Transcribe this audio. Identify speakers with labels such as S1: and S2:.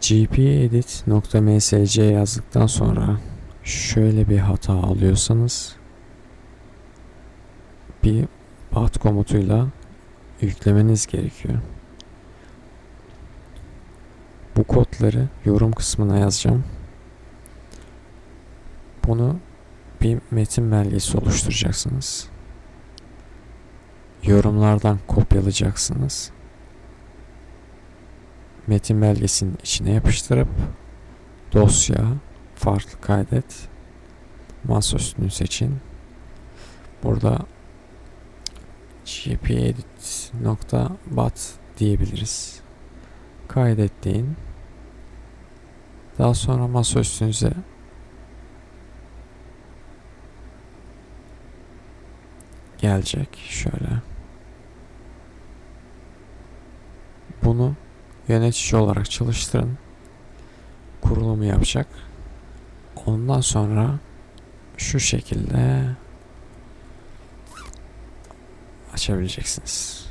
S1: gpedit.msc yazdıktan sonra şöyle bir hata alıyorsanız bir bat komutuyla yüklemeniz gerekiyor. Bu kodları yorum kısmına yazacağım. Bunu bir metin belgesi oluşturacaksınız. Yorumlardan kopyalayacaksınız. Metin belgesinin içine yapıştırıp dosya farklı kaydet masaüstünü seçin. Burada gpedit.bat diyebiliriz. Kaydet. Daha sonra masaüstünüze gelecek şöyle. Bunu yönetici olarak çalıştırın. Kurulumu yapacak. Ondan sonra şu şekilde açabileceksiniz.